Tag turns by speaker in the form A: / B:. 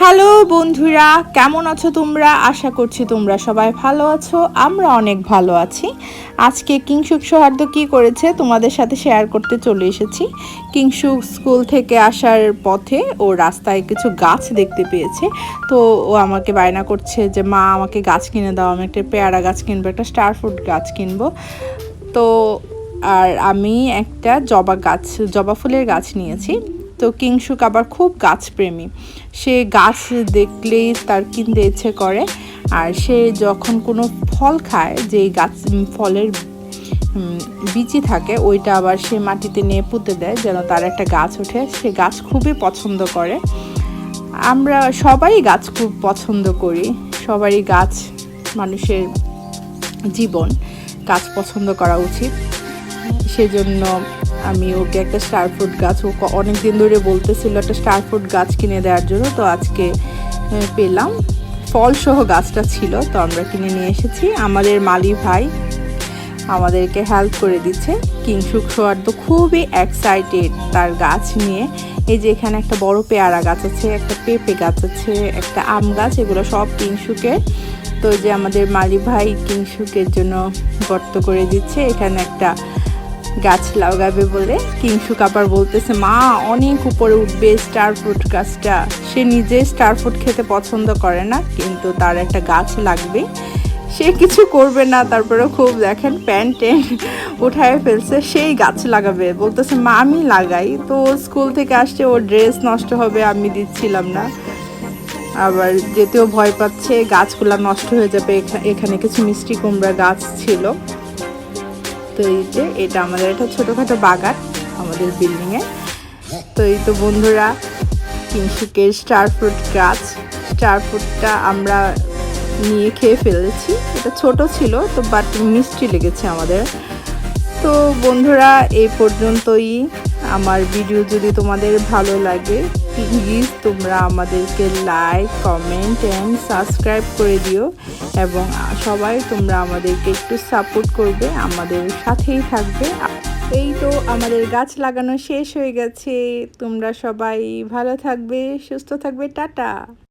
A: Hello বন্ধুরা, কেমন আছো তোমরা? আশা করছি তোমরা সবাই ভালো আছো, আমরা অনেক ভালো আছি। আজকে কিংসুক সৌহার্দ্য কী করেছে তোমাদের সাথে শেয়ার করতে চলে এসেছি। কিংসুক স্কুল থেকে আসার পথে ও রাস্তায় কিছু গাছ দেখতে পেয়েছে। তো ও আমাকে বায়না করছে যে, মা, আমাকে গাছ কিনে দাও, আমি একটা পেয়ারা গাছ কিনবো, একটা স্টার ফ্রুট গাছ কিনবো। তো আর আমি একটা জবা গাছ, জবা ফুলের গাছ নিয়েছি। তো কিংসুক আবার খুব গাছপ্রেমী। সে গাছ দেখলেই তার কিনতে ইচ্ছে করে আর সে যখন কোনো ফল খায় যে গাছ ফলের বিচি থাকে, ওইটা আবার সে মাটিতে নিয়ে পুঁতে দেয় যেন তার একটা গাছ ওঠে। সে গাছ খুবই পছন্দ করে। আমরা সবাই গাছ খুব পছন্দ করি। সবারই গাছ মানুষের জীবন গাছ পছন্দ করা উচিত। সেজন্য আমি ওকে একটা স্টার ফ্রুট গাছ, ও অনেক দিন ধরে বলতেছিল একটা স্টার ফ্রুট গাছ কিনে দেওয়ার জন্য, তো আজকে পেলাম। ফলসহ গাছটা ছিল, তো আমরা কিনে নিয়ে এসেছি। আমাদের মালি ভাই আমাদেরকে হেল্প করে দিচ্ছে। কিংসুক সোয়ার তো খুবই এক্সাইটেড তার গাছ নিয়ে। এই যে এখানে একটা বড় পেয়ারা গাছ আছে, একটা পেঁপে গাছ আছে, একটা আম গাছ, এগুলো সব কিংসুকের তো যে আমাদের মালি ভাই কিংসুকের জন্য গর্ত করে দিচ্ছে। এখানে একটা গাছ লাগাবে বলে কিংসুক আবার বলতেছে, মা, অনেক উপরে উঠবে স্টার ফ্রুট গাছটা। সে নিজে স্টার ফ্রুট খেতে পছন্দ করে না, কিন্তু তার একটা গাছ লাগবে। সে কিছু করবে না তারপরে খুব দেখেন প্যান্ট ট্যান্ট উঠায় ফেলছে, সেই গাছ লাগাবে। বলতেছে, মা, আমি লাগাই। তো স্কুল থেকে আসছে, ওর ড্রেস নষ্ট হবে, আমি দিচ্ছিলাম না। আবার যেতেও ভয় পাচ্ছে, গাছগুলা নষ্ট হয়ে যাবে, এখা- এখানে কিছু মিষ্টি কুমড়া গাছ ছিল। তো এই যে এটা আমাদের একটা ছোটোখাটো বাগান আমাদের বিল্ডিংয়ে। তো এই তো বন্ধুরা কিংসুকের স্টার ফ্রুট গাছ। স্টার ফ্রুটটা আমরা নিয়ে খেয়ে ফেলেছি। এটা ছোট ছিল, তো বাট মিষ্টি লেগেছে আমাদের। তো বন্ধুরা, এই পর্যন্তই। আমার ভিডিও যদি তোমাদের ভালো লাগে প্লিজ তোমরা আমাদেরকে লাইক কমেন্ট অ্যান্ড সাবস্ক্রাইব করে দিও এবং সবাই তোমরা আমাদেরকে একটু সাপোর্ট করবে, আমাদের সাথেই থাকবে। এই তো আমাদের গাছ লাগানো শেষ হয়ে গেছে। তোমরা সবাই ভালো থাকবে, সুস্থ থাকবে, টাটা।